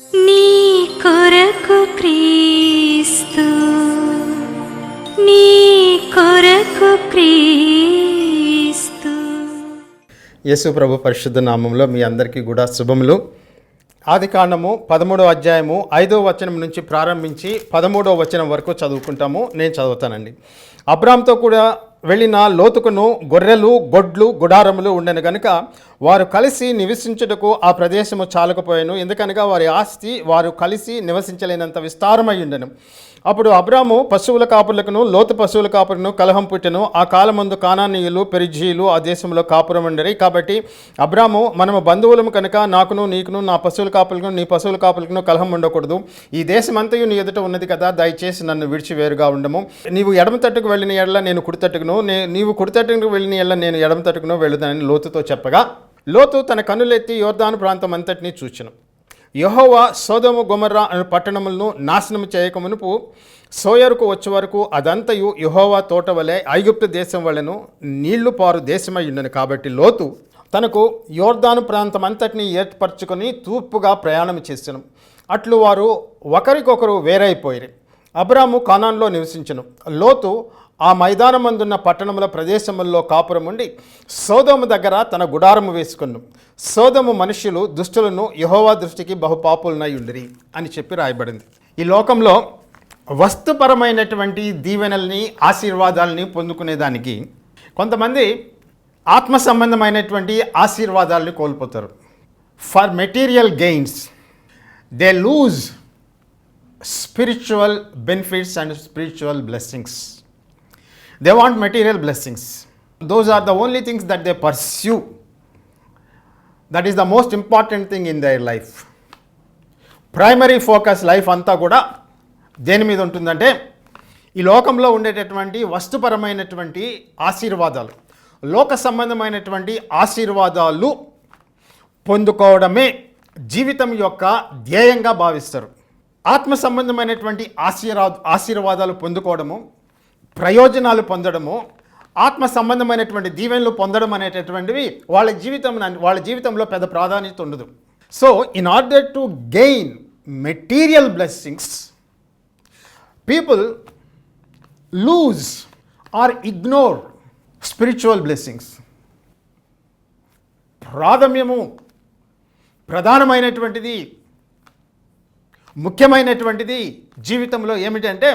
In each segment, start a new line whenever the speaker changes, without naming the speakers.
నీ కొరకు క్రీస్తు నీ కొరకు క్రీస్తు.
యేసు ప్రభు పరిశుద్ధ నామంలో మీ అందరికీ కూడా శుభములు. ఆది కాండము పదమూడో అధ్యాయము ఐదో వచనం నుంచి ప్రారంభించి పదమూడో వచనం వరకు చదువుకుంటాము. నేను చదువుతానండి. అబ్రామ్తో కూడా వెళ్ళిన లోతుకును గొర్రెలు గొడ్లు గుడారములు ఉండెను గనుక వారు కలిసి నివసించుటకు ఆ ప్రదేశము చాలకపోయాను. ఎందుకనగా వారి ఆస్తి వారు కలిసి నివసించలేనంత విస్తారమై ఉండెను. అప్పుడు అబ్రాము పశువుల కాపులకును లోతు పశువుల కాపులను కలహం పుట్టెను. ఆ కాలమందు కానానీయులు పెరిజీలు ఆ దేశంలో కాపురం ఉండరు. కాబట్టి అబ్రాము మనము బంధువులము కనుక నాకును నీకును నా పశువుల కాపులకును నీ పశువుల కాపులకును కలహం ఉండకూడదు. ఈ దేశమంతయు నీ ఎదుట ఉన్నది కదా దయచేసి నన్ను విడిచి వేరుగా ఉండము. నీవు ఎడమ తట్టుకు వెళ్ళిన ఎడల నేను కుడితట్టుకును నే నీవు కుడితట్టుకు వెళ్ళిన ఎడల నేను ఎడమ తట్టుకును వెళుతానని లోతుతో చెప్పగా లోతు తన కన్నులెత్తి యోర్దాను ప్రాంతం అంతటినీ చూచను. యహోవా సోదము గొమర్రా అనే పట్టణములను నాశనం చేయకమునుపు సోయరుకు వచ్చే వరకు అదంతయు యహోవా తోట వలె ఐగుప్తు దేశం వలెను నీళ్ళు పారు దేశమై ఉండను కాబట్టి లోతు తనకు యోర్దాను ప్రాంతం అంతటిని ఏర్పరచుకొని తూర్పుగా ప్రయాణం చేసెను. అట్లు వారు ఒకరికొకరు వేరైపోయిరి. అబ్రాము కానాన్లో నివసించను. లోతు ఆ మైదానమందున్న పట్టణముల ప్రదేశముల్లో కాపురం ఉండి సోదము దగ్గర తన గుడారము వేసుకును సోదము మనుష్యులు దుష్టులను యహోవా దృష్టికి బహుపాపులనై ఉండిరి అని చెప్పి రాయబడింది. ఈ లోకంలో వస్తుపరమైనటువంటి దీవెనల్ని ఆశీర్వాదాలని పొందుకునేదానికి కొంతమంది ఆత్మ సంబంధమైనటువంటి ఆశీర్వాదాలని కోల్పోతారు. For material gains they lose spiritual benefits and spiritual blessings they want material blessings those are the only things that they pursue that is the most important thing in their life primary focus life అంతా కూడా దేని మీద ఉంటుందంటే ఈ లోకంలో ఉండేటటువంటి వస్తుపరమైనటువంటి ఆశీర్వాదాలు లోక సంబంధమైనటువంటి ఆశీర్వాదాలు పొందుకోవడమే జీవితం యొక్క ధ్యేయంగా భావిస్తారు. ఆత్మ సంబంధమైనటువంటి ఆశీర్వా ఆశీర్వాదాలు పొందుకోవడము ప్రయోజనాలు పొందడము ఆత్మ సంబంధమైనటువంటి దీవెనలు పొందడం అనేటటువంటివి వాళ్ళ జీవితం వాళ్ళ జీవితంలో పెద్ద ప్రాధాన్యత ఉండదు. So in order to gain material blessings people lose or ignore spiritual blessings ప్రాథమ్యము ప్రధానమైనటువంటిది ముఖ్యమైనటువంటిది జీవితంలో ఏమిటంటే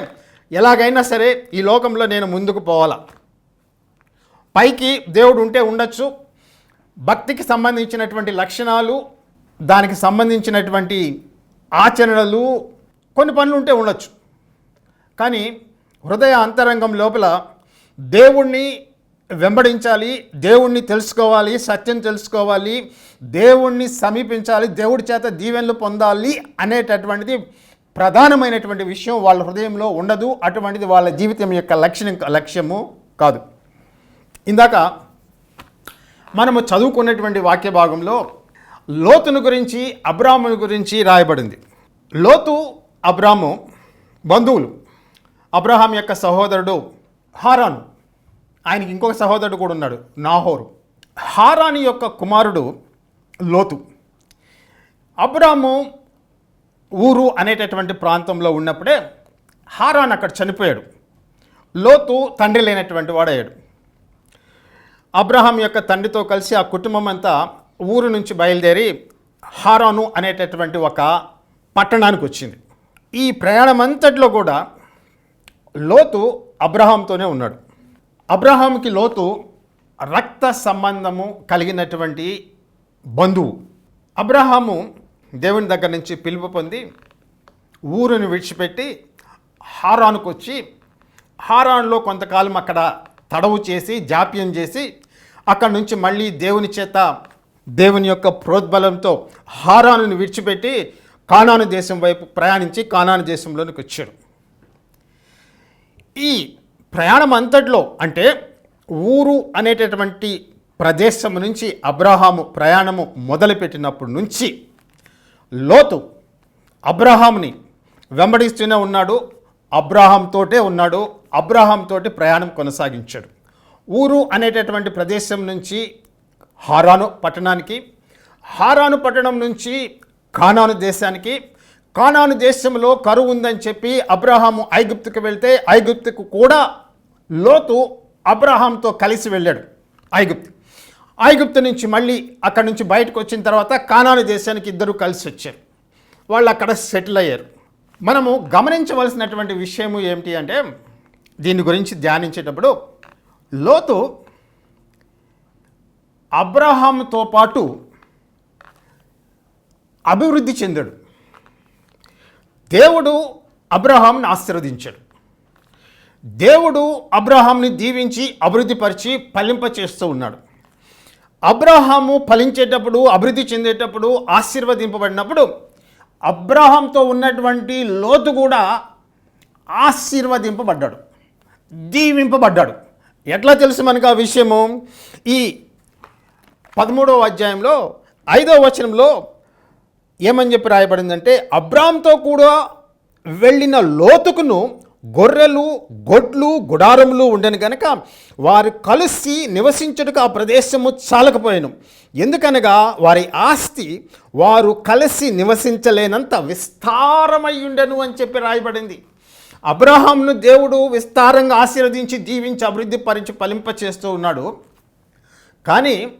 ఎలాగైనా సరే ఈ లోకంలో నేను ముందుకు పోవాలా? పైకి దేవుడు ఉంటే ఉండొచ్చు. భక్తికి సంబంధించినటువంటి లక్షణాలు దానికి సంబంధించినటువంటి ఆచరణలు కొన్ని పనులు ఉంటే ఉండొచ్చు. కానీ హృదయ అంతరంగం లోపల దేవుణ్ణి వెంబడించాలి దేవుణ్ణి తెలుసుకోవాలి సత్యం తెలుసుకోవాలి దేవుణ్ణి సమీపించాలి దేవుడి చేత దీవెనలు పొందాలి అనేటటువంటిది ప్రధానమైనటువంటి విషయం వాళ్ళ హృదయంలో ఉండదు. అటువంటిది వాళ్ళ జీవితం యొక్క లక్ష్యం లక్ష్యము కాదు. ఇందాక మనము చదువుకున్నటువంటి వాక్య భాగంలో లోతును గురించి అబ్రాముని గురించి రాయబడింది. లోతు అబ్రాము బంధువులు అబ్రహాం యొక్క సహోదరుడు హారాను. ఆయనకి ఇంకొక సహోదరుడు కూడా ఉన్నాడు నాహోరు. హారాని యొక్క కుమారుడు లోతు. అబ్రాము ఊరు అనేటటువంటి ప్రాంతంలో ఉన్నప్పుడే హారాన్ అక్కడ చనిపోయాడు. లోతు తండ్రి లేనటువంటి వాడయ్యాడు. అబ్రహాం యొక్క తండ్రితో కలిసి ఆ కుటుంబం అంతా ఊరు నుంచి బయలుదేరి హారాను అనేటటువంటి ఒక పట్టణానికి వచ్చింది. ఈ ప్రయాణం అంతట్లో కూడా లోతు అబ్రహాంతోనే ఉన్నాడు. అబ్రహాంకి లోతు రక్త సంబంధము కలిగినటువంటి బంధువు. అబ్రహాము దేవుని దగ్గర నుంచి పిలుపు పొంది ఊరుని విడిచిపెట్టి హారానుకు వచ్చి హారాన్లో కొంతకాలం అక్కడ తడవు చేసి జాప్యం చేసి అక్కడ నుంచి మళ్ళీ దేవుని చేత దేవుని యొక్క ప్రోద్బలంతో హారాను విడిచిపెట్టి కానాను దేశం వైపు ప్రయాణించి కానాను దేశంలోనికి వచ్చాడు. ఈ ప్రయాణం అంతట్లో అంటే ఊరు అనేటటువంటి ప్రదేశం నుంచి అబ్రహాము ప్రయాణము మొదలుపెట్టినప్పటి నుంచి లోతు. అబ్రహాంని వెంబడిస్తూనే ఉన్నాడు అబ్రహాంతోటే ఉన్నాడు అబ్రహాంతోటి ప్రయాణం కొనసాగించాడు. ఊరు అనేటటువంటి ప్రదేశం నుంచి హారాను పట్టణానికి హారాను పట్టణం నుంచి కానాను దేశానికి కానాను దేశంలో కరువు ఉందని చెప్పి అబ్రహాము ఐగుప్తుకు వెళ్తే ఐగుప్తుకు కూడా లోతు అబ్రహాంతో కలిసి వెళ్ళాడు ఐగుప్తు. ఐగుప్తు నుంచి మళ్ళీ అక్కడి నుంచి బయటకు వచ్చిన తర్వాత కానాను దేశానికి ఇద్దరు కలిసి వచ్చారు. వాళ్ళు అక్కడ సెటిల్ అయ్యారు. మనము గమనించవలసినటువంటి విషయము ఏమిటి అంటే దీని గురించి ధ్యానించేటప్పుడు లోతు అబ్రహాంతో పాటు అభివృద్ధి చెందాడు. దేవుడు అబ్రహాంని ఆశీర్వదించాడు. దేవుడు అబ్రహాంని దీవించి అభివృద్ధిపరిచి ఫలింప చేస్తూ ఉన్నాడు. అబ్రహాము ఫలించేటప్పుడు అభివృద్ధి చెందేటప్పుడు ఆశీర్వదింపబడినప్పుడు అబ్రహాంతో ఉన్నటువంటి లోతు కూడా ఆశీర్వదింపబడ్డాడు దీవింపబడ్డాడు. ఎట్లా తెలుసు మనకు ఆ విషయము? ఈ పదమూడవ అధ్యాయంలో ఐదవ వచనంలో ఏమని చెప్పి రాయబడిందంటే అబ్రామ్తో కూడా వెళ్ళిన లోతుకును గొర్రెలు గొడ్లు గుడారములు ఉండను గనక వారు కలిసి నివసించుటకు ఆ ప్రదేశము చాలకపోయాను. ఎందుకనగా వారి ఆస్తి వారు కలిసి నివసించలేనంత విస్తారమై ఉండను అని చెప్పి రాయబడింది. అబ్రహాంను దేవుడు విస్తారంగా ఆశీర్వదించి దీవించి అభివృద్ధి పరించి ఫలింప చేస్తూ ఉన్నాడు. కానీ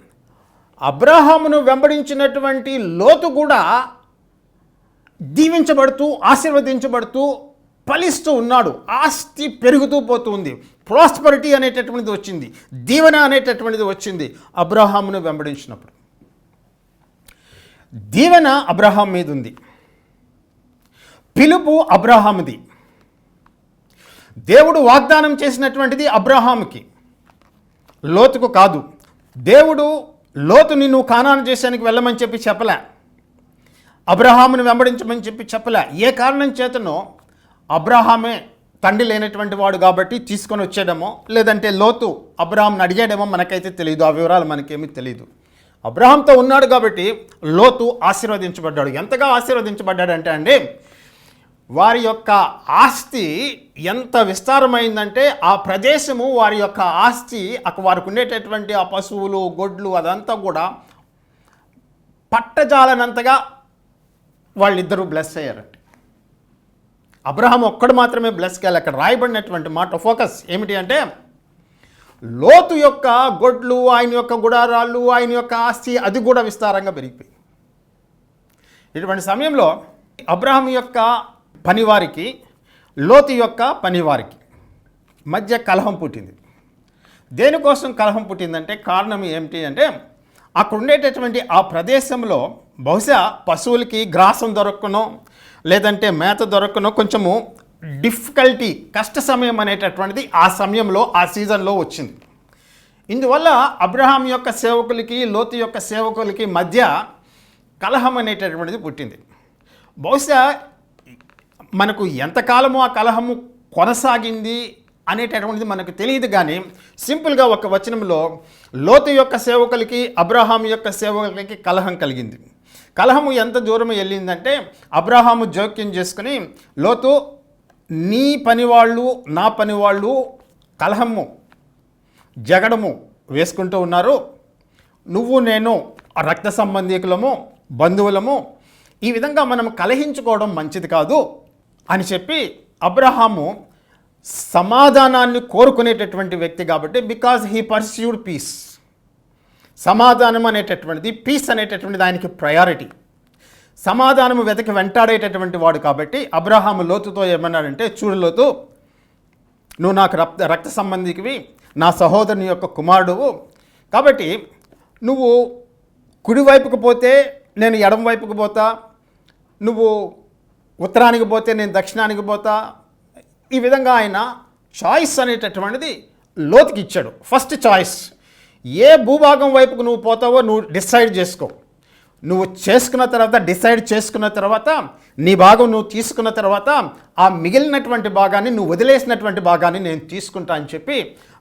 అబ్రహామును వెంబడించినటువంటి లోతు కూడా దీవించబడుతూ ఆశీర్వదించబడుతూ ఫలిస్తూ ఉన్నాడు. ఆస్తి పెరుగుతూ పోతుంది. ప్రాస్పరిటీ అనేటటువంటిది వచ్చింది. దీవెన అనేటటువంటిది వచ్చింది. అబ్రహామును వెంబడించినప్పుడు. దీవెన అబ్రహాం మీద ఉంది పిలుపు అబ్రహాంది దేవుడు వాగ్దానం చేసినటువంటిది అబ్రహాముకి. లోతుకు కాదు. దేవుడు లోతు నిన్ను కానాను చేసానికి వెళ్ళమని చెప్పి చెప్పలే. అబ్రహామును వెంబడించమని చెప్పి చెప్పలే. ఏ కారణం చేతనో అబ్రహామే తండ్రి లేనటువంటి వాడు కాబట్టి తీసుకొని వచ్చేయడమో లేదంటే లోతు అబ్రహాంని అడిగాడేమో మనకైతే తెలియదు ఆ వివరాలు మనకేమీ తెలియదు అబ్రహాంతో ఉన్నాడు కాబట్టి లోతు ఆశీర్వదించబడ్డాడు. ఎంతగా ఆశీర్వదించబడ్డాడంటే అండి వారి యొక్క ఆస్తి ఎంత విస్తారమైందంటే ఆ ప్రదేశము వారి యొక్క ఆస్తి అక్కడ వారికి ఉండేటటువంటి ఆ పశువులు గొడ్లు అదంతా కూడా పట్టజాలనంతగా వాళ్ళిద్దరూ బ్లెస్ అయ్యారంట. అబ్రహం ఒక్కడు మాత్రమే బ్లెస్ కాలి అక్కడ రాయబడినటువంటి మాట ఫోకస్ ఏమిటి అంటే లోతు యొక్క గొడ్లు ఆయన యొక్క గుడారాలు ఆయన యొక్క ఆస్తి అది కూడా విస్తారంగా పెరిగిపోయింది. ఇటువంటి సమయంలో అబ్రహం యొక్క పనివారికి లోతు యొక్క పనివారికి మధ్య కలహం పుట్టింది. దేనికోసం కలహం పుట్టిందంటే కారణం ఏమిటి అంటే అక్కడ ఉండేటటువంటి ఆ ప్రదేశంలో బహుశా పశువులకి గ్రాసం దొరకనో లేదంటే మేత దొరకనో కొంచెము డిఫికల్టీ కష్ట సమయం అనేటటువంటిది ఆ సమయంలో ఆ సీజన్లో వచ్చింది. ఇందువల్ల అబ్రహాం యొక్క సేవకులకి లోతు యొక్క సేవకులకి మధ్య కలహం అనేటటువంటిది పుట్టింది. బహుశా మనకు ఎంతకాలము ఆ కలహము కొనసాగింది అనేటటువంటిది మనకు తెలియదు కానీ సింపుల్గా ఒక వచనంలో లోతు యొక్క సేవకులకి అబ్రహాం యొక్క సేవకులకి కలహం కలిగింది. కలహము ఎంత దూరం వెళ్ళిందంటే అబ్రహాము జోక్యం చేసుకుని లోతు నీ పనివాళ్ళు నా పనివాళ్ళు కలహము జగడము వేసుకుంటూ ఉన్నారు. నువ్వు నేను రక్త సంబంధికులము బంధువులము ఈ విధంగా మనం కలహించుకోవడం మంచిది కాదు అని చెప్పి అబ్రహాము సమాధానాన్ని కోరుకునేటటువంటి వ్యక్తి కాబట్టి బికాజ్ హీ పర్స్యూడ్ పీస్ సమాధానం అనేటటువంటిది పీస్ అనేటటువంటిది ఆయనకి ప్రయారిటీ సమాధానము వెతకి వెంటాడేటటువంటి వాడు కాబట్టి అబ్రహాము లోతుతో ఏమన్నాడంటే చూడలోతు నువ్వు నాకు రక్త రక్త సంబంధికివి నా సహోదరుని యొక్క కుమారుడువు. కాబట్టి నువ్వు కుడివైపుకు పోతే నేను ఎడం వైపుకు పోతా నువ్వు ఉత్తరానికి పోతే నేను దక్షిణానికి పోతా. ఈ విధంగా ఆయన చాయిస్ అనేటటువంటిది లోతుకి ఇచ్చాడు. ఫస్ట్ చాయిస్ ఏ భూభాగం వైపుకు నువ్వు పోతావో నువ్వు డిసైడ్ చేసుకో. నువ్వు చేసుకున్న తర్వాత డిసైడ్ చేసుకున్న తర్వాత నీ భాగం నువ్వు తీసుకున్న తర్వాత ఆ మిగిలినటువంటి భాగాన్ని నువ్వు వదిలేసినటువంటి భాగాన్ని నేను తీసుకుంటా అని చెప్పి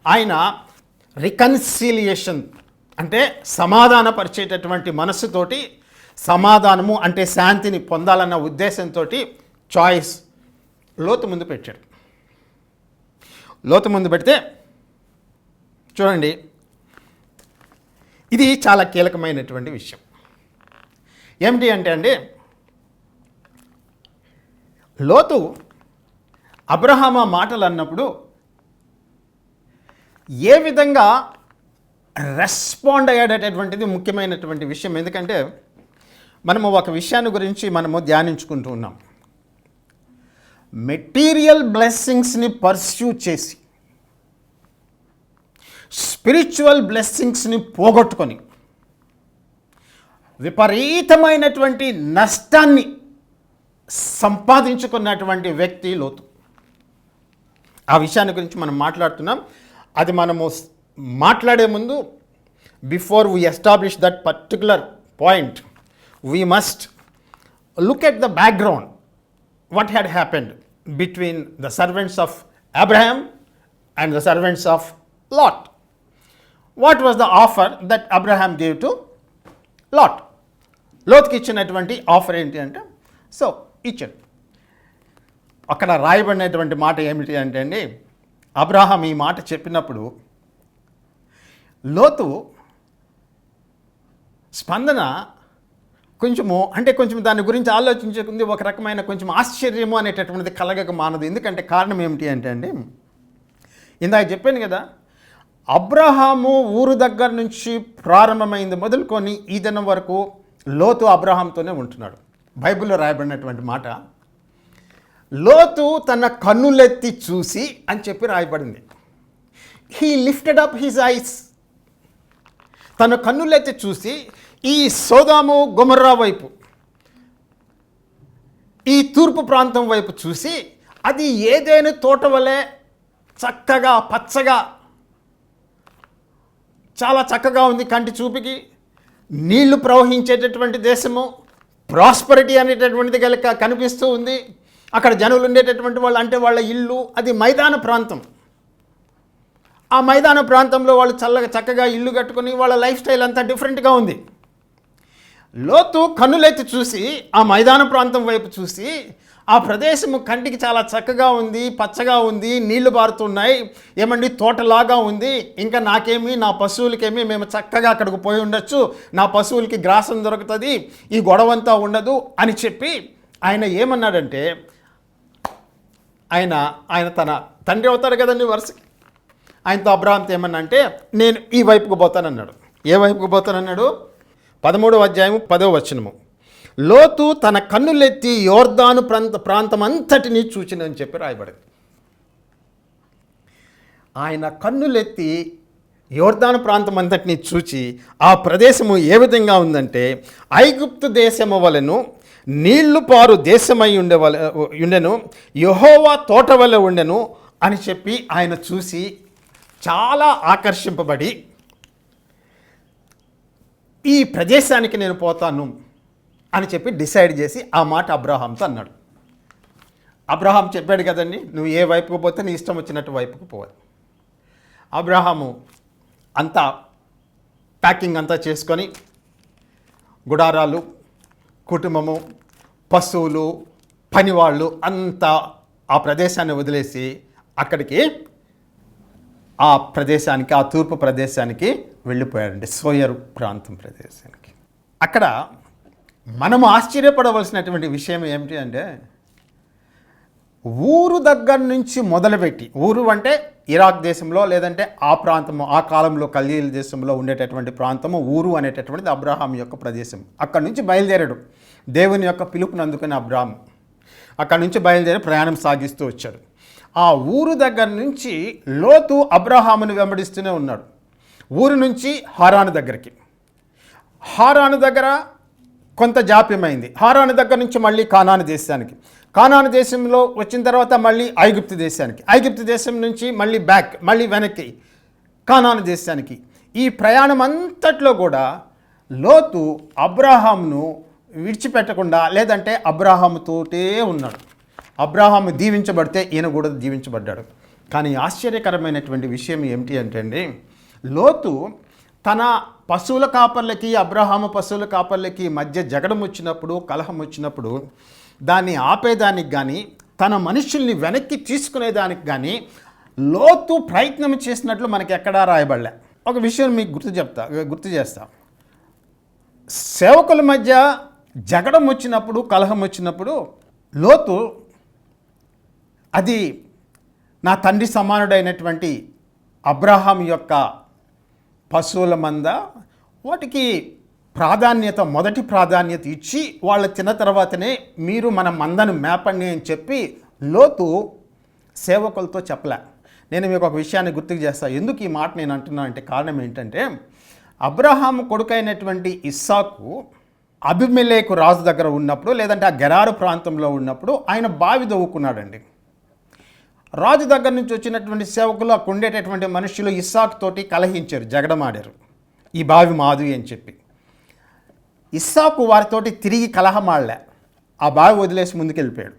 ఆయన రికన్సిలియేషన్ అంటే సమాధానపరిచేటటువంటి మనస్సుతోటి సమాధానము అంటే శాంతిని పొందాలన్న ఉద్దేశంతో చాయిస్ లోతు ముందు పెట్టాడు. లోతు ముందు పెడితే చూడండి ఇది చాలా కీలకమైనటువంటి విషయం. ఏమిటి అంటే అండి లోతు అబ్రహామ మాటలు అన్నప్పుడు ఏ విధంగా రెస్పాండ్ అయ్యాడేటటువంటిది ముఖ్యమైనటువంటి విషయం. ఎందుకంటే మనము ఒక విషయాన్ని గురించి మనము ధ్యానించుకుంటూ ఉన్నాం. మెటీరియల్ బ్లెస్సింగ్స్ని పర్స్యూ చేసి స్పిరిచువల్ బ్లెస్సింగ్స్ని పోగొట్టుకొని విపరీతమైనటువంటి నష్టాన్ని సంపాదించుకున్నటువంటి వ్యక్తి లోతు. ఆ విషయాన్ని గురించి మనం మాట్లాడుతున్నాం. అది మనము మాట్లాడే ముందు before we establish that particular point we must look at the background. What had happened between the servants of Abraham and the servants of Lot. What was the offer that Abraham gave to Lot లోత్కి ఇచ్చినటువంటి offer ఏంటి అంటే so ఇచ్చాడు. అక్కడ రాయబడినటువంటి మాట ఏమిటి అంటే అండి అబ్రహాం ఈ మాట చెప్పినప్పుడు లోతు స్పందన కొంచెము అంటే కొంచెం దాని గురించి ఆలోచించకుంది ఒక రకమైన కొంచెం ఆశ్చర్యము అనేటటువంటిది కలగక మానదు. ఎందుకంటే కారణం ఏమిటి అంటే అండి ఇందాక చెప్పాను కదా అబ్రహాము ఊరు దగ్గర నుంచి ప్రారంభమైంది మొదలుకొని ఈ దినం వరకు లోతు అబ్రహాంతోనే ఉంటున్నాడు. బైబిల్లో రాయబడినటువంటి మాట లోతు తన కన్నులెత్తి చూసి అని చెప్పి రాయబడింది. He lifted up his eyes తన కన్నులెత్తి చూసి ఈ సోదాము గుమర్రా వైపు ఈ తూర్పు ప్రాంతం వైపు చూసి అది ఏదైనా తోట వలె చక్కగా పచ్చగా చాలా చక్కగా ఉంది కంటి చూపుకి. నీళ్ళు ప్రవహించేటటువంటి దేశము ప్రాస్పరిటీ అనేటటువంటిది కనుక కనిపిస్తూ ఉంది. అక్కడ జనులు ఉండేటటువంటి వాళ్ళు అంటే వాళ్ళ ఇల్లు అది మైదాన ప్రాంతం. ఆ మైదాన ప్రాంతంలో వాళ్ళు చల్లగా చక్కగా ఇల్లు కట్టుకొని వాళ్ళ లైఫ్ స్టైల్ అంతా డిఫరెంట్గా ఉంది. లోతు కన్నులెత్తి చూసి ఆ మైదాన ప్రాంతం వైపు చూసి ఆ ప్రదేశము కంటికి చాలా చక్కగా ఉంది పచ్చగా ఉంది నీళ్ళు పారుతున్నాయి. ఏమండి? తోటలాగా ఉంది. ఇంకా నాకేమి నా పశువులకేమి మేము చక్కగా అక్కడికి పోయి ఉండొచ్చు. నా పశువులకి గ్రాసం దొరుకుతుంది ఈ గొడవంతా ఉండదు అని చెప్పి ఆయన ఏమన్నాడంటే ఆయన ఆయన తన తండ్రి అవుతాడు కదండి వరుస. ఆయనతో అబ్రాహంతో ఏమన్నా అంటే నేను ఈ వైపుకు పోతానన్నాడు. ఏ వైపుకు పోతానన్నాడు? పదమూడవ అధ్యాయము పదవ వచనము. లోతు తన కన్నులెత్తి యోర్దాను ప్రాంత ప్రాంతం అంతటినీ చూచినని చెప్పి రాయబడింది. ఆయన కన్నులెత్తి యోర్దాను ప్రాంతం అంతటిని చూచి ఆ ప్రదేశము ఏ విధంగా ఉందంటే ఐగుప్తు దేశము వలెను నీళ్ళు పారు దేశమై ఉండే వల ఉండెను యహోవా తోట వలె ఉండెను అని చెప్పి ఆయన చూసి చాలా ఆకర్షింపబడి ఈ ప్రదేశానికి నేను పోతాను. అని చెప్పి డిసైడ్ చేసి ఆ మాట అబ్రహాంతో అన్నాడు. అబ్రహాం చెప్పాడు కదండి నువ్వు ఏ వైపుకు పోతే నీ ఇష్టం వచ్చినట్టు వైపుకు పోవాలి. అబ్రహాము అంతా ప్యాకింగ్ అంతా చేసుకొని గుడారాలు కుటుంబము పశువులు పనివాళ్ళు అంతా ఆ ప్రదేశాన్ని వదిలేసి అక్కడికి ఆ ప్రదేశానికి ఆ తూర్పు ప్రదేశానికి వెళ్ళిపోయాడండి సోయరు ప్రాంతం ప్రదేశానికి. అక్కడ మనము ఆశ్చర్యపడవలసినటువంటి విషయం ఏమిటి అంటే ఊరు దగ్గర నుంచి మొదలుపెట్టి ఊరు అంటే ఇరాక్ దేశంలో లేదంటే ఆ ప్రాంతము ఆ కాలంలో కల్దీల దేశంలో ఉండేటటువంటి ప్రాంతము ఊరు అనేటటువంటిది అబ్రహాం యొక్క ప్రదేశం. అక్కడి నుంచి బయలుదేరాడు. దేవుని యొక్క పిలుపుని అందుకుని అబ్రాహం అక్కడి నుంచి బయలుదేరి ప్రయాణం సాగిస్తూ వచ్చాడు. ఆ ఊరు దగ్గర నుంచి లోతు అబ్రహామును వెంబడిస్తూనే ఉన్నాడు. ఊరు నుంచి హారాను దగ్గరికి. హారాను దగ్గర కొంత జాప్యమైంది. హారాను దగ్గర నుంచి మళ్ళీ కానాను దేశానికి. కానాను దేశంలో వచ్చిన తర్వాత మళ్ళీ ఐగుప్తు దేశానికి. ఐగుప్తు దేశం నుంచి మళ్ళీ బ్యాక్ మళ్ళీ వెనక్కి కానాను దేశానికి. ఈ ప్రయాణం అంతట్లో కూడా లోతు అబ్రాహాంను విడిచిపెట్టకుండా లేదంటే అబ్రాహాముతోటే ఉన్నాడు. అబ్రాహాము దీవించబడితే ఈయన కూడా దీవించబడ్డాడు. కానీ ఆశ్చర్యకరమైనటువంటి విషయం ఏమిటి అంటే అండి లోతు తన పశువుల కాపర్లకి అబ్రహాము పశువుల కాపర్లకి మధ్య జగడం వచ్చినప్పుడు కలహం వచ్చినప్పుడు దాన్ని ఆపేదానికి కానీ తన మనుషుల్ని వెనక్కి తీసుకునేదానికి కానీ లోతు ప్రయత్నం చేసినట్లు మనకి ఎక్కడా రాయబడలే. ఒక విషయం మీకు గుర్తు చెప్తా గుర్తు చేస్తా. సేవకుల మధ్య జగడం వచ్చినప్పుడు కలహం వచ్చినప్పుడు లోతు అది నా తండ్రి సమానుడైనటువంటి అబ్రహాం యొక్క పశువుల మంద వాటికి ప్రాధాన్యత మొదటి ప్రాధాన్యత ఇచ్చి వాళ్ళు తిన్న తర్వాతనే మీరు మన మందను మేపండి అని చెప్పి లోతు సేవకులతో చెప్పలే. నేను మీకు ఒక విషయాన్ని గుర్తుకు చేస్తాను ఎందుకు ఈ మాట నేను అంటున్నాను అంటే కారణం ఏంటంటే అబ్రహాం కొడుకైనటువంటి ఇస్సాకు అభిమెలేకు రాజు దగ్గర ఉన్నప్పుడు లేదంటే ఆ గెరారు ప్రాంతంలో ఉన్నప్పుడు ఆయన బావి దవ్వుకున్నాడండి. రాజు దగ్గర నుంచి వచ్చినటువంటి సేవకులు అక్కడ ఉండేటటువంటి మనుషులు ఇస్సాక్ తోటి కలహించారు జగడమాడారు. ఈ బావి మాదు అని చెప్పి. ఇస్సాకు వారితోటి తిరిగి కలహమాడలే. ఆ బావి వదిలేసి ముందుకెళ్ళిపోయాడు.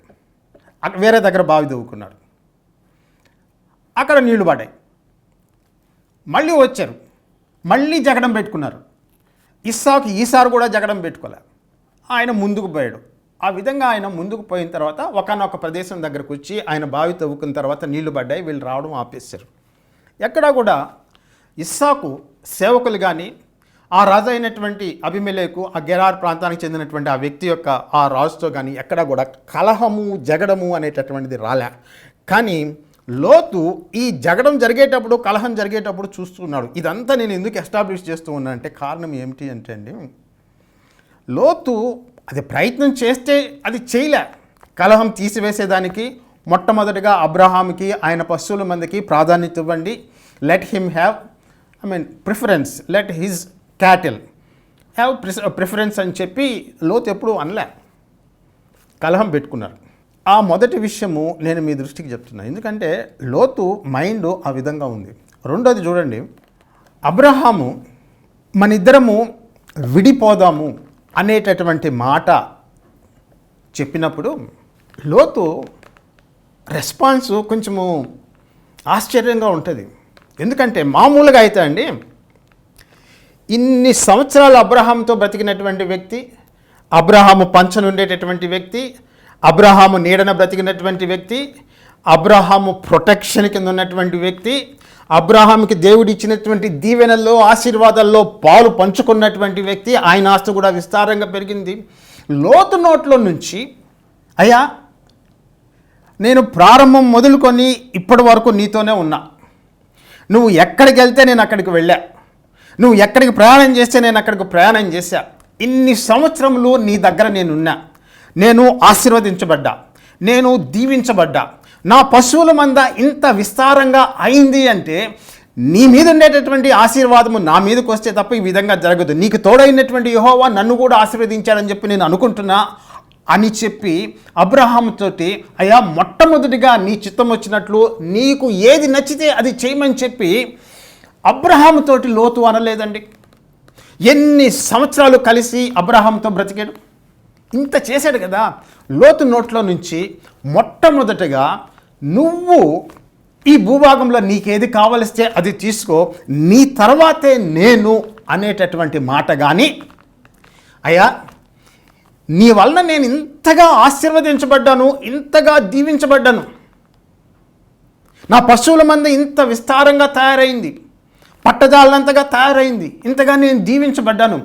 అక్కడ వేరే దగ్గర బావి దవ్వుకున్నాడు. అక్కడ నీళ్ళు పడ్డాయి. మళ్ళీ వచ్చారు. మళ్ళీ జగడం పెట్టుకున్నారు. ఇస్సాకు ఈసారి కూడా జగడం పెట్టుకోలే. ఆయన ముందుకు పోయాడు. ఆ విధంగా ఆయన ముందుకు పోయిన తర్వాత ఒకనొక ప్రదేశం దగ్గరకు వచ్చి ఆయన బావి తవ్వుకున్న తర్వాత నీళ్ళు పడ్డాయి వీళ్ళు రావడం ఆపేశారు. ఎక్కడా కూడా ఇస్సాకు సేవకులు కానీ ఆ రాజు అయినటువంటి అభిమలేకు ఆ గెరార్ ప్రాంతానికి చెందినటువంటి ఆ వ్యక్తి యొక్క ఆ రాజుతో కానీ ఎక్కడా కూడా కలహము జగడము అనేటటువంటిది రాలే. కానీ లోతు ఈ జగడం జరిగేటప్పుడు కలహం జరిగేటప్పుడు చూస్తున్నాడు. ఇదంతా నేను ఎందుకు ఎస్టాబ్లిష్ చేస్తూ ఉన్నానంటే కారణం ఏమిటి అంటే అండి లోతు అది ప్రయత్నం చేస్తే అది చేయలే. కలహం తీసివేసేదానికి మొట్టమొదటిగా అబ్రహాంకి ఆయన పశువుల మందికి ప్రాధాన్యత ఇవ్వండి. Let him have I mean preference let his cattle have preference అని చెప్పి లోతు ఎప్పుడు అనలే. కలహం పెట్టుకున్నారు. ఆ మొదటి విషయము నేను మీ దృష్టికి చెప్తున్నాను ఎందుకంటే లోతు మైండ్ ఆ విధంగా ఉంది. రెండోది చూడండి. అబ్రహాము మన ఇద్దరము విడిపోదాము. అనేటటువంటి మాట చెప్పినప్పుడు లోతు రెస్పాన్స్ కొంచెము ఆశ్చర్యంగా ఉంటుంది. ఎందుకంటే మామూలుగా అయితే అండి ఇన్ని సంవత్సరాలు అబ్రహాంతో బ్రతికినటువంటి వ్యక్తి అబ్రహాము పంచను ఉండేటటువంటి వ్యక్తి అబ్రహాము నీడన బ్రతికినటువంటి వ్యక్తి అబ్రహాము ప్రొటెక్షన్ కింద ఉన్నటువంటి వ్యక్తి అబ్రహాంకి దేవుడు ఇచ్చినటువంటి దీవెనల్లో ఆశీర్వాదాల్లో పాలు పంచుకున్నటువంటి వ్యక్తి. ఆయన ఆస్తి కూడా విస్తారంగా పెరిగింది. లోతు నోట్లో నుంచి అయ్యా నేను ప్రారంభం మొదలుకొని ఇప్పటి వరకు నీతోనే ఉన్నా. నువ్వు ఎక్కడికి వెళ్తే నేను అక్కడికి వెళ్ళా. నువ్వు ఎక్కడికి ప్రయాణం చేస్తే నేను అక్కడికి ప్రయాణం చేశా. ఇన్ని సంవత్సరములు నీ దగ్గర నేనున్నా. నేను ఆశీర్వదించబడ్డా. నేను దీవించబడ్డా. నా పశువుల మంద ఇంత విస్తారంగా అయింది అంటే నీ మీద ఉండేటటువంటి ఆశీర్వాదము నా మీదకి వస్తే తప్ప ఈ విధంగా జరగదు. నీకు తోడైనటువంటి యహోవా నన్ను కూడా ఆశీర్వదించాడని చెప్పి నేను అనుకుంటున్నా అని చెప్పి అబ్రహాంతోటి అయ్యా మొట్టమొదటిగా నీ చిత్తం వచ్చినట్లు నీకు ఏది నచ్చితే అది చేయమని చెప్పి అబ్రహాంతోటి లోతు అనలేదండి. ఎన్ని సంవత్సరాలు కలిసి అబ్రహాంతో బ్రతికాడు? ఇంత చేశాడు కదా. లోతు నోట్లో నుంచి మొట్టమొదటగా నువ్వు ఈ భూభాగంలో నీకేది కావలిస్తే అది తీసుకో నీ తర్వాతే నేను అనేటటువంటి మాట కానీ అయ్యా నీ వలన నేను ఇంతగా ఆశీర్వదించబడ్డాను ఇంతగా దీవించబడ్డాను. నా పశువుల మంద ఇంత విస్తారంగా తయారైంది పట్టజాలంతగా తయారైంది ఇంతగా నేను దీవించబడ్డాను.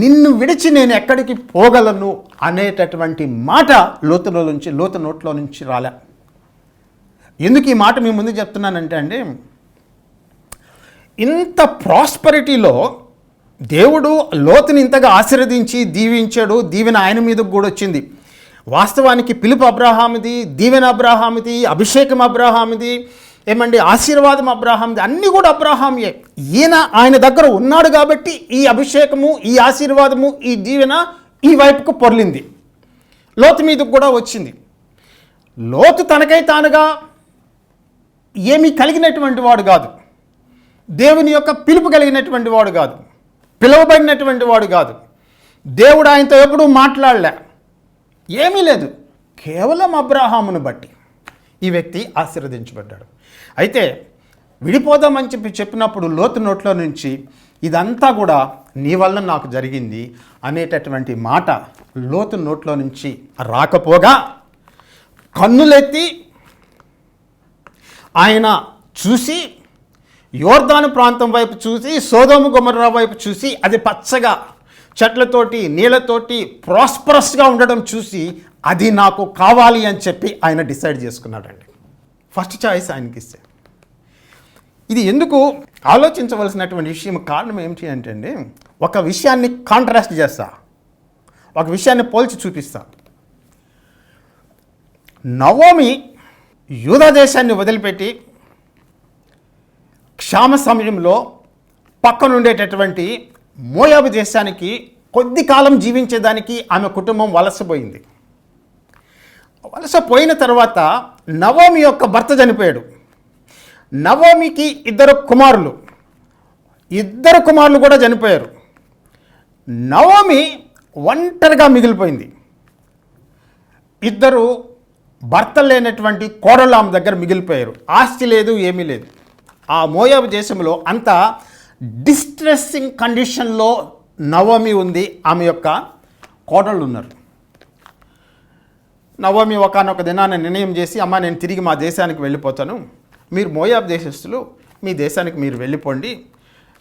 నిన్ను విడిచి నేను ఎక్కడికి పోగలను అనేటటువంటి మాట లోతులో నుంచి లోతు నోట్లో నుంచి రాలే. ఎందుకు ఈ మాట మీ ముందు చెప్తున్నానంటే అండి ఇంత ప్రాస్పరిటీలో దేవుడు లోతుని ఇంతగా ఆశీర్వదించి దీవించాడు దీవెన ఆయన మీదకు కూడా వచ్చింది. వాస్తవానికి పిలుపు అబ్రహామిది దీవెన అబ్రహామిది అభిషేకం అబ్రహామిది ఏమండి ఆశీర్వాదం అబ్రహాంది అన్నీ కూడా అబ్రహాంయే ఈయన ఆయన దగ్గర ఉన్నాడు కాబట్టి ఈ అభిషేకము ఈ ఆశీర్వాదము ఈ దీవెన ఈ వైపుకు పొర్లింది. లోతు మీదకు కూడా వచ్చింది. లోతు తనకై తానుగా ఏమీ కలిగినటువంటి వాడు కాదు. దేవుని యొక్క పిలుపు కలిగినటువంటి వాడు కాదు. పిలువబడినటువంటి వాడు కాదు. దేవుడు ఆయనతో ఎప్పుడూ మాట్లాడలే. ఏమీ లేదు. కేవలం అబ్రాహామును బట్టి ఈ వ్యక్తి ఆశీర్వదించబడ్డాడు. అయితే విడిపోదామని చెప్పి చెప్పినప్పుడు లోతు నోట్లో నుంచి ఇదంతా కూడా నీ వల్ల నాకు జరిగింది అనేటటువంటి మాట లోతు నోట్లో నుంచి రాకపోగా కన్నులెత్తి ఆయన చూసి యోర్దాను ప్రాంతం వైపు చూసి సోదోము గుమర్రా వైపు చూసి అది పచ్చగా చెట్లతోటి నీళ్ళతోటి ప్రాస్పరస్గా ఉండడం చూసి అది నాకు కావాలి అని చెప్పి ఆయన డిసైడ్ చేసుకున్నాడండి. ఫస్ట్ చాయిస్ ఆయనకి ఇస్తే. ఇది ఎందుకు ఆలోచించవలసినటువంటి విషయం కారణం ఏమిటి అంటే అండి ఒక విషయాన్ని కాంట్రాస్ట్ చేస్తా. ఒక విషయాన్ని పోల్చి చూపిస్తా. నవోమి యూదా దేశాన్ని వదిలిపెట్టి క్షామ సమయంలో పక్కనుండేటటువంటి మోయాబు దేశానికి కొద్ది కాలం జీవించేదానికి ఆమె కుటుంబం వలసపోయింది. వలస పోయిన తర్వాత నవోమి యొక్క భర్త చనిపోయాడు. నవోమికి ఇద్దరు కుమారులు. ఇద్దరు కుమారులు కూడా చనిపోయారు. నవోమి ఒంటరిగా మిగిలిపోయింది. ఇద్దరు భర్త లేనటువంటి కోడలు ఆమె దగ్గర మిగిలిపోయారు. ఆస్తి లేదు ఏమీ లేదు. ఆ మోయాబు దేశంలో అంత డిస్ట్రెస్సింగ్ కండిషన్లో నవమి ఉంది ఆమె యొక్క కోడళ్ళు ఉన్నారు. నవమి ఒకనొక దినాన్ని నిర్ణయం చేసి అమ్మ నేను తిరిగి మా దేశానికి వెళ్ళిపోతాను. మీరు మోయాబ్ దేశస్తులు మీ దేశానికి మీరు వెళ్ళిపోండి.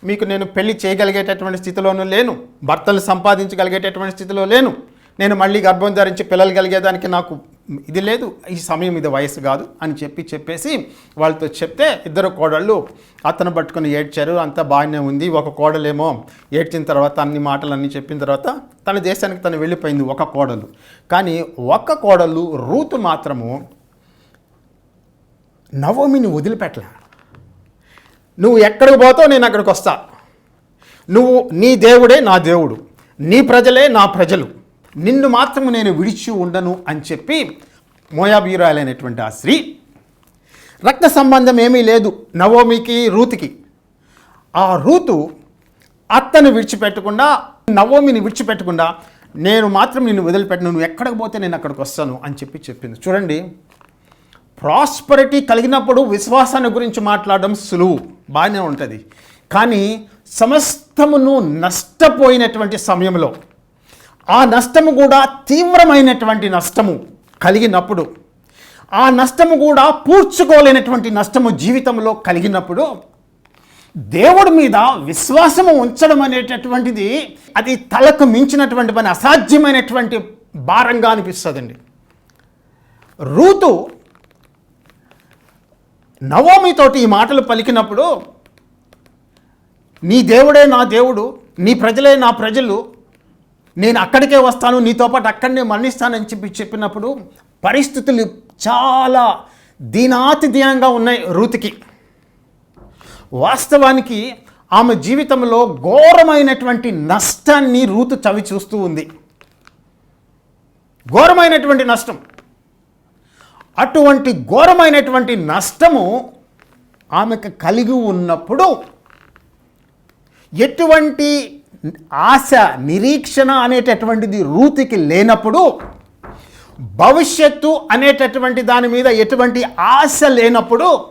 మీకు నేను పెళ్ళి చేయగలిగేటటువంటి స్థితిలోనూ లేను. భర్తలు సంపాదించగలిగేటటువంటి స్థితిలో లేను. నేను మళ్ళీ గర్భం ధరించి పిల్లలు కలిగేదానికి నాకు ఇది లేదు ఈ సమయం ఇది వయసు కాదు అని చెప్పి చెప్పేసి వాళ్ళతో చెప్తే ఇద్దరు కోడళ్ళు అతను పట్టుకొని ఏడ్చారు అంతా బాగానే ఉంది ఒక కోడలేమో ఏడ్చిన తర్వాత అన్ని మాటలు అన్నీ చెప్పిన తర్వాత తన దేశానికి తను వెళ్ళిపోయింది ఒక కోడలు. కానీ ఒక్క కోడలు రూతు మాత్రము నవమిని వదిలిపెట్టలే. నువ్వు ఎక్కడికి పోతావు నేను అక్కడికి వస్తా. నువ్వు నీ దేవుడే నా దేవుడు నీ ప్రజలే నా ప్రజలు. నిన్ను మాత్రము నేను విడిచి ఉండను అని చెప్పి మోయాబీరాలైనటువంటి ఆ స్త్రీ. రక్త సంబంధం ఏమీ లేదు నవోమికి రూతికి. ఆ రూతు అత్తను విడిచిపెట్టకుండా నవోమిని విడిచిపెట్టకుండా నేను మాత్రం నిన్ను వదిలిపెట్టను నువ్వు ఎక్కడికి పోతే నేను అక్కడికి వస్తాను అని చెప్పి చెప్పింది. చూడండి ప్రాస్పరిటీ కలిగినప్పుడు విశ్వాసాన్ని గురించి మాట్లాడడం సులువు బాగానే ఉంటుంది. కానీ సమస్తమును నష్టపోయినటువంటి సమయంలో ఆ నష్టము కూడా తీవ్రమైనటువంటి నష్టము కలిగినప్పుడు ఆ నష్టము కూడా పూడ్చుకోలేనటువంటి నష్టము జీవితంలో కలిగినప్పుడు దేవుడి మీద విశ్వాసము ఉంచడం అనేటటువంటిది అది తలకు మించినటువంటి పని అసాధ్యమైనటువంటి భారంగా అనిపిస్తుందండి. రూతు నవోమితోటి ఈ మాటలు పలికినప్పుడు నీ దేవుడే నా దేవుడు నీ ప్రజలే నా ప్రజలు నేను అక్కడికే వస్తాను నీతో పాటు అక్కడనే మరణిస్తానని చెప్పి చెప్పినప్పుడు పరిస్థితులు చాలా దీనాతి దీనంగా ఉన్నాయి రూతికి. వాస్తవానికి ఆమె జీవితంలో ఘోరమైనటువంటి నష్టాన్ని రూతు చవి చూస్తూ ఉంది. ఘోరమైనటువంటి నష్టం. అటువంటి ఘోరమైనటువంటి నష్టము ఆమెకు కలిగి ఉన్నప్పుడు ఎటువంటి ఆశ నిరీక్షణ అనేటటువంటిది రూతికి లేనప్పుడు భవిష్యత్తు అనేటటువంటి దాని మీద ఎటువంటి ఆశ లేనప్పుడు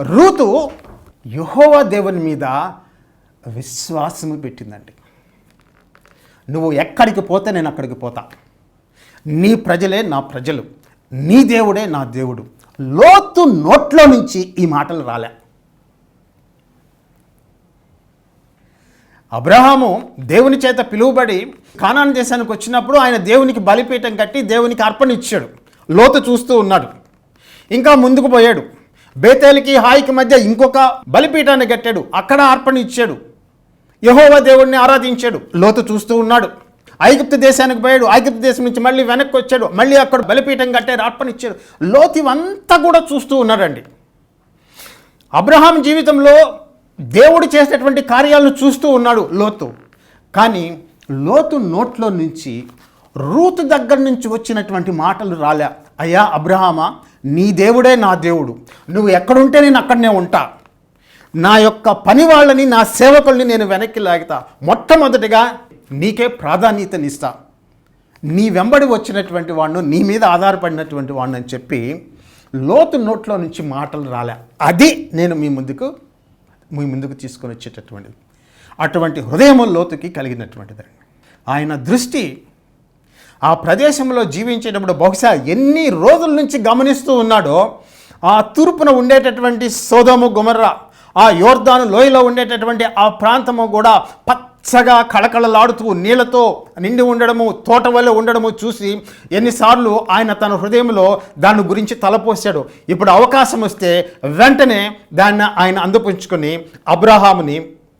రూతు యుహోవ దేవుని మీద విశ్వాసము పెట్టిందండి. నువ్వు ఎక్కడికి పోతే నేను అక్కడికి పోతా. నీ ప్రజలే నా ప్రజలు. నీ దేవుడే నా దేవుడు. లోతు నోట్లో నుంచి ఈ మాటలు రాలే. అబ్రహాము దేవుని చేత పిలువబడి కానాన్ దేశానికి వచ్చినప్పుడు ఆయన దేవునికి బలిపీఠం కట్టి దేవునికి అర్పణ ఇచ్చాడు. లోతు చూస్తూ ఉన్నాడు. ఇంకా ముందుకు పోయాడు. బేతేలికి హాయికి మధ్య ఇంకొక బలిపీఠాన్ని కట్టాడు. అక్కడ అర్పణ ఇచ్చాడు. యహోవా దేవుణ్ణి ఆరాధించాడు. లోతు చూస్తూ ఉన్నాడు. ఐగుప్తు దేశానికి పోయాడు. ఐగుప్తు దేశం నుంచి మళ్ళీ వెనక్కి వచ్చాడు. మళ్ళీ అక్కడ బలిపీఠం కట్టాడు అర్పణ ఇచ్చాడు లోతు ఇవంతా కూడా చూస్తూ ఉన్నాడండి. అబ్రహాం జీవితంలో దేవుడు చేసినటువంటి కార్యాలను చూస్తూ ఉన్నాడు లోతు. కానీ లోతు నోట్లో నుంచి రూతు దగ్గర నుంచి వచ్చినటువంటి మాటలు రాలే. అయ్యా అబ్రహామా నీ దేవుడే నా దేవుడు. నువ్వు ఎక్కడుంటే నేను అక్కడనే ఉంటా. నా యొక్క పని వాళ్ళని నా సేవకుల్ని నేను వెనక్కి లాగుతా. మొట్టమొదటిగా నీకే ప్రాధాన్యతనిస్తా. నీ వెంబడి వచ్చినటువంటి వాడిని నీ మీద ఆధారపడినటువంటి వాడిని అని చెప్పి లోతు నోట్లో నుంచి మాటలు రాలే. అది నేను మీ ముందుకు మీ ముందుకు తీసుకొని వచ్చేటటువంటిది అటువంటి హృదయము లోతుకి కలిగినటువంటిది. ఆయన దృష్టి ఆ ప్రదేశంలో జీవించేటప్పుడు బహుశా ఎన్ని రోజుల నుంచి గమనిస్తూ ఉన్నాడో ఆ తూర్పున ఉండేటటువంటి సోదము గుమర్ర ఆ యోర్ధాను లోయలో ఉండేటటువంటి ఆ ప్రాంతము కూడా పచ్చగా కళకళలాడుతూ నీళ్ళతో నిండి ఉండడము తోట వల్ల ఉండడము చూసి ఎన్నిసార్లు ఆయన తన హృదయంలో దాని గురించి తలపోసాడు ఇప్పుడు అవకాశం వస్తే వెంటనే దాన్ని ఆయన అందిపుంచుకొని అబ్రహాముని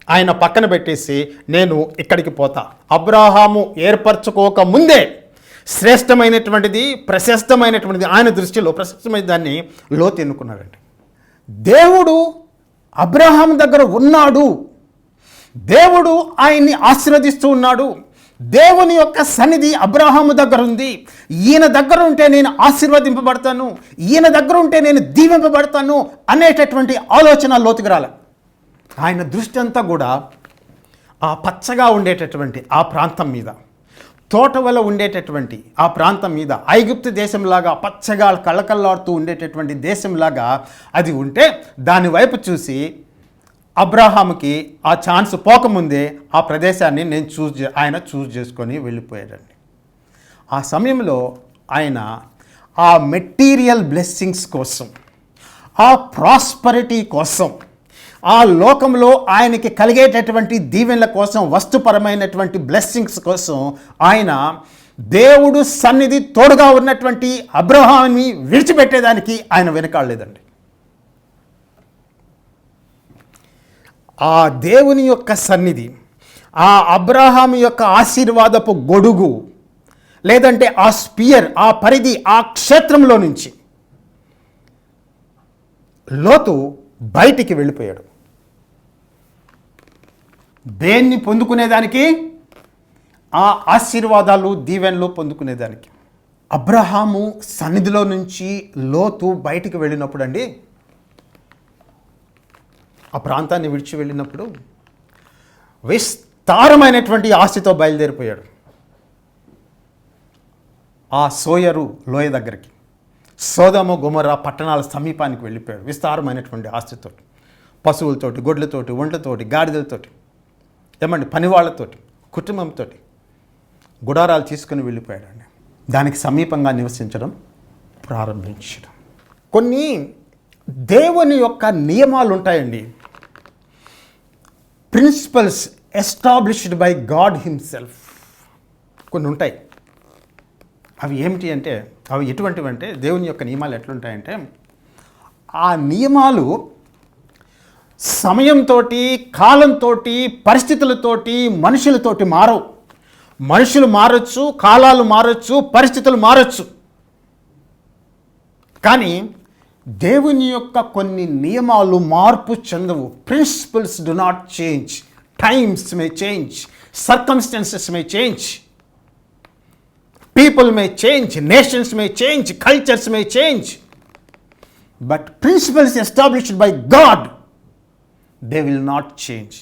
ఆయన పక్కన పెట్టేసి నేను ఇక్కడికి పోతా. అబ్రహాము ఏర్పరచుకోక ముందే శ్రేష్టమైనటువంటిది ప్రశస్తమైనటువంటిది ఆయన దృష్టిలో ప్రశస్తమైన దాన్ని లోతు ఎన్నుకున్నాడండి దేవుడు అబ్రహాం దగ్గర ఉన్నాడు. దేవుడు ఆయన్ని ఆశీర్వదిస్తూ ఉన్నాడు. దేవుని యొక్క సన్నిధి అబ్రహాము దగ్గర ఉంది ఈయన దగ్గర ఉంటే నేను ఆశీర్వదింపబడతాను. ఈయన దగ్గర ఉంటే నేను దీవింపబడతాను అనేటటువంటి ఆలోచన లోతుకు ఆయన దృష్టి అంతా కూడా ఆ పచ్చగా ఉండేటటువంటి ఆ ప్రాంతం మీద తోట వల్ల ఉండేటటువంటి ఆ ప్రాంతం మీద ఐగుప్తు దేశంలాగా పచ్చగా కళ్ళకల్లాడుతూ ఉండేటటువంటి దేశంలాగా అది ఉంటే దాని వైపు చూసి అబ్రహాముకి ఆ ఛాన్స్ పోకముందే ఆ ప్రదేశాన్ని నేను చూస్ ఆయన చూస్ చేసుకొని వెళ్ళిపోయాడండి. ఆ సమయంలో ఆయన ఆ మెటీరియల్ బ్లెస్సింగ్స్ కోసం ఆ ప్రాస్పరిటీ కోసం ఆ లోకంలో ఆయనకి కలిగేటటువంటి దీవెనల కోసం వస్తుపరమైనటువంటి బ్లెస్సింగ్స్ కోసం ఆయన దేవుడు సన్నిధి తోడుగా ఉన్నటువంటి అబ్రహాన్ని విడిచిపెట్టేదానికి ఆయన వెనకాడలేదండి. ఆ దేవుని యొక్క సన్నిధి ఆ అబ్రహాం యొక్క ఆశీర్వాదపు గొడుగు లేదంటే ఆ స్పియర్ ఆ పరిధి ఆ క్షేత్రంలో నుంచి లోతు బయటికి వెళ్ళిపోయాడు. దేన్ని పొందుకునేదానికి? ఆ ఆశీర్వాదాలు దీవెనలు పొందుకునేదానికి. అబ్రహాము సన్నిధిలో నుంచి లోతు బయటికి వెళ్ళినప్పుడు అండి ఆ ప్రాంతాన్ని విడిచి వెళ్ళినప్పుడు విస్తారమైనటువంటి ఆస్తితో బయలుదేరిపోయాడు. ఆ సోయరు లోయ దగ్గరికి సోదమ గుమర పట్టణాల సమీపానికి వెళ్ళిపోయాడు విస్తారమైనటువంటి ఆస్తితో పశువులతోటి గొడ్లతోటి ఒంట్లతోటి గాడిదలతోటి ఏమండి పనివాళ్ళతోటి కుటుంబంతో గుడారాలు తీసుకుని వెళ్ళిపోయాడండి. దానికి సమీపంగా నివసించడం ప్రారంభించడం. కొన్ని దేవుని యొక్క నియమాలు ఉంటాయండి principles established by God himself. కొన్ని ఉంటాయి. అవి ఏమిటి అంటే అవి ఎటువంటివి అంటే దేవుని యొక్క నియమాలు ఎట్లుంటాయంటే ఆ నియమాలు సమయంతో కాలంతో పరిస్థితులతోటి మనుషులతోటి మారవు. మనుషులు మారచ్చు కాలాలు మారచ్చు పరిస్థితులు మారచ్చు. కానీ దేవుని యొక్క కొన్ని నియమాలు మార్పు చెందవు. Principles do not change times may change circumstances may change people may change nations may change cultures may change but principles established by God they will not change